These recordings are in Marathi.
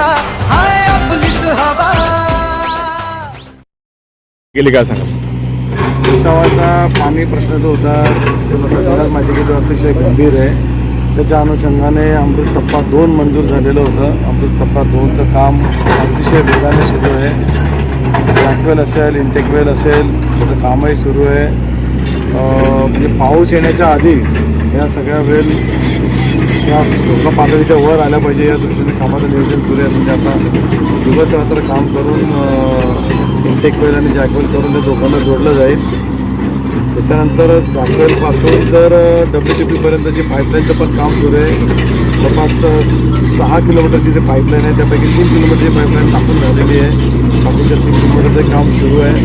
हाय आपलीच हवा गेली काय सांगा? भुसावळचा पाणी प्रश्न जो होता त्याला सगळ्यात माहिती की तो अतिशय गंभीर आहे. त्याच्या अनुषंगाने अमृत टप्पा दोन मंजूर झालेलं होतं. अमृत टप्पा दोनचं काम अतिशय वेगाने सुरू आहे. बॅकवेल असेल इंटेकवेल असेल त्याचं कामही सुरू आहे. म्हणजे पाऊस येण्याच्या आधी या सगळ्या वेल या धोका पातळीच्या वर आल्या पाहिजे. या दृष्टीने कामाचं नियोजन सुरू आहे. म्हणजे आता दिवस रात्र काम करून इंटेक इंटेकवेल आणि जॅकवेल करून ते दोघांना जोडलं जाईल. त्याच्यानंतर जॅकवेलपासून तर डब्ल्यू टी पीपर्यंतची पाईपलाईनचं पण काम सुरू आहे. जवळपास सहा किलोमीटरची जी पाईपलाईन आहे त्यापैकी तीन किलोमीटरची पाईपलाईन टाकून झालेली आहे. बाकीच्या तीन किलोमीटरचं काम सुरू आहे.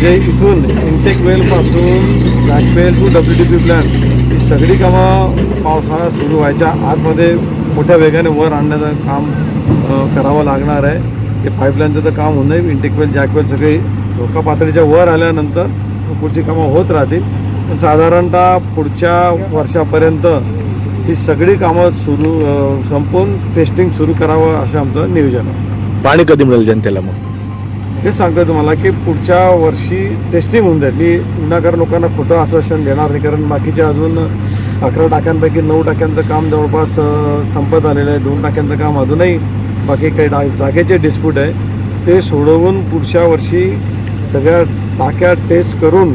जे इथून intake वेलपासून back well to W T P plan सगळी कामं पावसाळा सुरू व्हायच्या आतमध्ये मोठ्या वेगाने वर आणण्याचं काम करावं लागणार आहे. ते पाईपलाईनचं तर काम होऊन नाही इंटेकवेल जॅकवेल सगळी धोका पातळीच्या वर आल्यानंतर पुढची कामं होत राहतील. पण साधारणतः पुढच्या वर्षापर्यंत ही सगळी कामं सुरू संपून टेस्टिंग सुरू करावं असं आमचं नियोजन आहे. पाणी कधी मिळेल जनतेला मग? हे सांगतो तुम्हाला की पुढच्या वर्षी टेस्टिंग होऊन जाईल. मी विनाकारण लोकांना खोटं आश्वासन देणार नाही. कारण बाकीचे अजून अकरा टाक्यांपैकी नऊ टाक्यांचं काम जवळपास संपत आलेलं आहे. दोन टाक्यांचं काम अजूनही बाकी काही डा जागेचे डिस्प्यूट आहे. ते सोडवून पुढच्या वर्षी सगळ्या टाक्या टेस्ट करून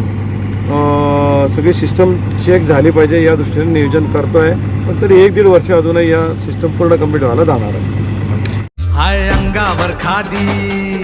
सगळी सिस्टम चेक झाली पाहिजे या दृष्टीने नियोजन करतो आहे पण तरी एक दीड वर्ष अजूनही या सिस्टम पूर्ण कंप्लीट व्हायला जाणार आहे. हाय अंगावर खादी.